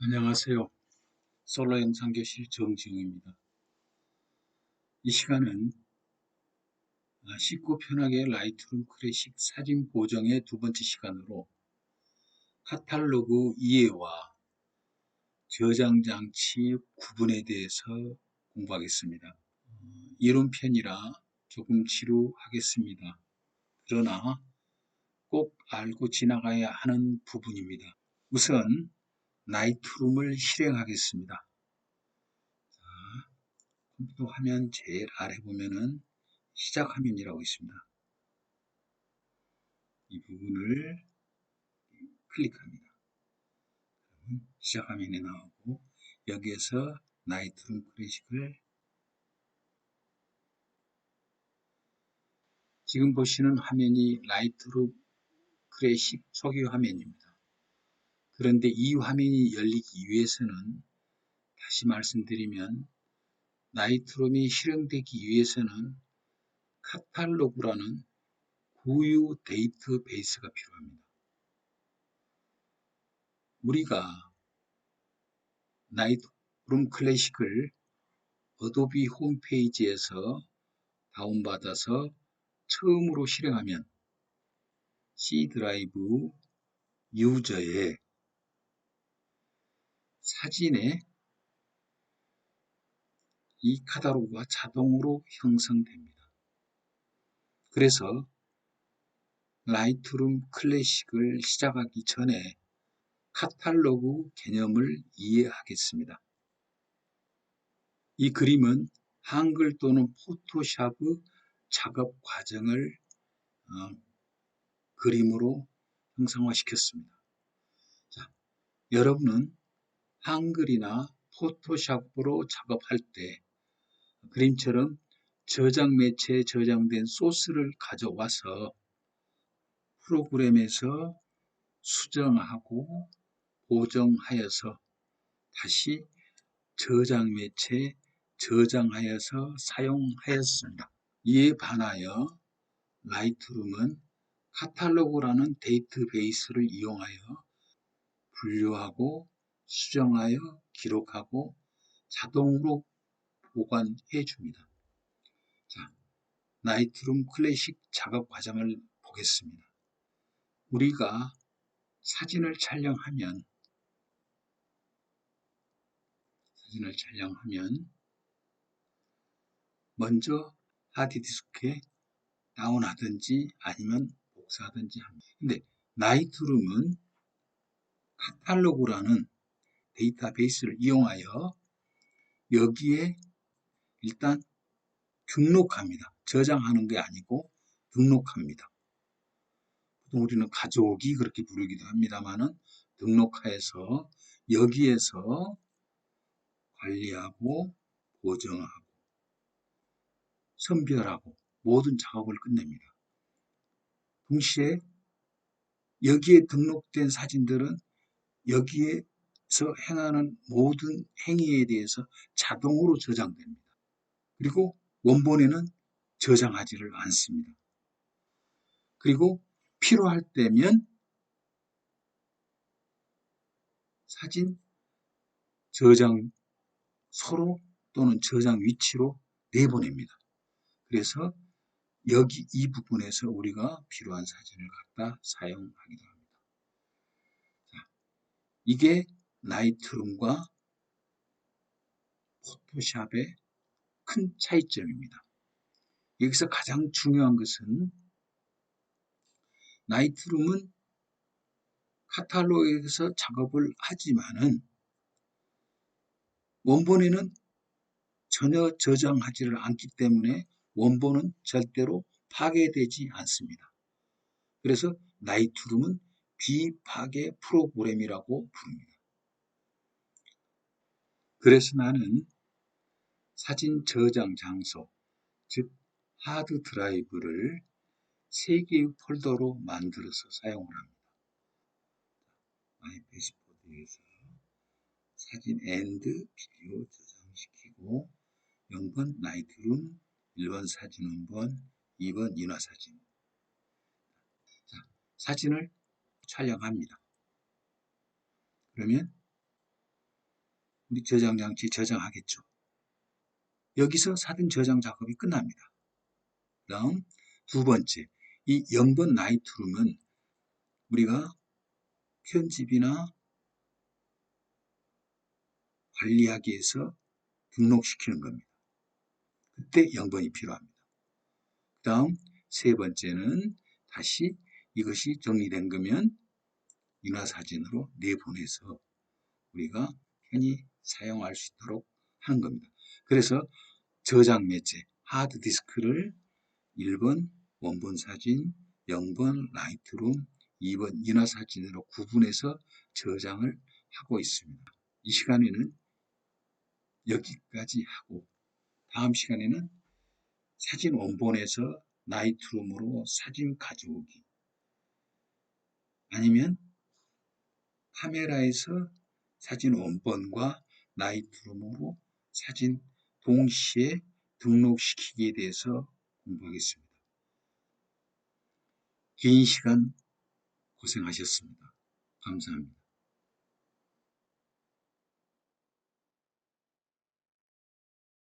안녕하세요. 솔로 영상교실 정지웅입니다. 이 시간은 아, 쉽고 편하게 라이트룸 클래식 사진 보정의 두 번째 시간으로 카탈로그 이해와 저장 장치 구분에 대해서 공부하겠습니다. 어, 이론편이라 조금 지루하겠습니다. 그러나 꼭 알고 지나가야 하는 부분입니다. 우선 나이트룸을 실행하겠습니다. 자, 컴퓨터 화면 제일 아래 보면은 시작 화면이라고 있습니다. 이 부분을 클릭합니다. 시작 화면이 나오고 여기에서 나이트룸 클래식을 지금 보시는 화면이 라이트룸 클래식 초기 화면입니다. 그런데 이 화면이 열리기 위해서는 다시 말씀드리면 나이트롬이 실행되기 위해서는 카탈로그라는 고유 데이터베이스가 필요합니다. 우리가 나이트룸 클래식을 어도비 홈페이지에서 다운받아서 처음으로 실행하면 C 드라이브 유저에 사진에 이 카탈로그가 자동으로 형성됩니다. 그래서 라이트룸 클래식을 시작하기 전에 카탈로그 개념을 이해하겠습니다. 이 그림은 한글 또는 포토샵 작업 과정을 어, 그림으로 형상화시켰습니다. 자, 여러분은 한글이나 포토샵으로 작업할 때 그림처럼 저장 매체에 저장된 소스를 가져와서 프로그램에서 수정하고 보정하여서 다시 저장 매체에 저장하여서 사용하였습니다. 이에 반하여 라이트룸은 카탈로그라는 데이터베이스를 이용하여 분류하고 수정하여 기록하고 자동으로 보관해 줍니다. 자, 나이트룸 클래식 작업 과정을 보겠습니다. 우리가 사진을 촬영하면 사진을 촬영하면 먼저 하드디스크에 다운하든지 아니면 복사하든지 합니다. 근데 나이트룸은 카탈로그라는 데이터베이스를 이용하여 여기에 일단 등록합니다. 저장하는 게 아니고 등록합니다. 보통 우리는 가족이 그렇게 부르기도 합니다만은 등록하여서 여기에서 관리하고 보정하고 선별하고 모든 작업을 끝냅니다. 동시에 여기에 등록된 사진들은 여기에 서 행하는 모든 행위에 대해서 자동으로 저장됩니다. 그리고 원본에는 저장하지를 않습니다. 그리고 필요할 때면 사진 저장소로 또는 저장 위치로 내보냅니다. 그래서 여기 이 부분에서 우리가 필요한 사진을 갖다 사용하기도 합니다. 자, 이게 나이트룸과 포토샵의 큰 차이점입니다. 여기서 가장 중요한 것은 나이트룸은 카탈로그에서 작업을 하지만은 원본에는 전혀 저장하지를 않기 때문에 원본은 절대로 파괴되지 않습니다. 그래서 나이트룸은 비파괴 프로그램이라고 부릅니다. 그래서 나는 사진 저장 장소, 즉 하드 드라이브를 세 개의 폴더로 만들어서 사용을 합니다. 마이 패시포드에서 사진 앤드 비디오 저장시키고 0번 나이트룸, 1번 사진 원본, 2번 인화사진. 자, 사진을 촬영합니다. 그러면 우리 저장 장치 저장하겠죠. 여기서 사진 저장 작업이 끝납니다. 다음 두 번째, 이 0번 나이트룸은 우리가 편집이나 관리하기 위해서 등록시키는 겁니다. 그때 0번이 필요합니다. 그 다음 세 번째는 다시 이것이 정리된 거면 인화사진으로 내보내서 우리가 편히 사용할 수 있도록 하는 겁니다. 그래서 저장 매체 하드디스크를 1번 원본 사진, 0번 라이트룸, 2번 인화 사진으로 구분해서 저장을 하고 있습니다. 이 시간에는 여기까지 하고 다음 시간에는 사진 원본에서 나이트룸으로 사진 가져오기 아니면 카메라에서 사진 원본과 나이트룸으로 사진 동시에 등록시키기에 대해서 공부하겠습니다. 긴 시간 고생하셨습니다. 감사합니다.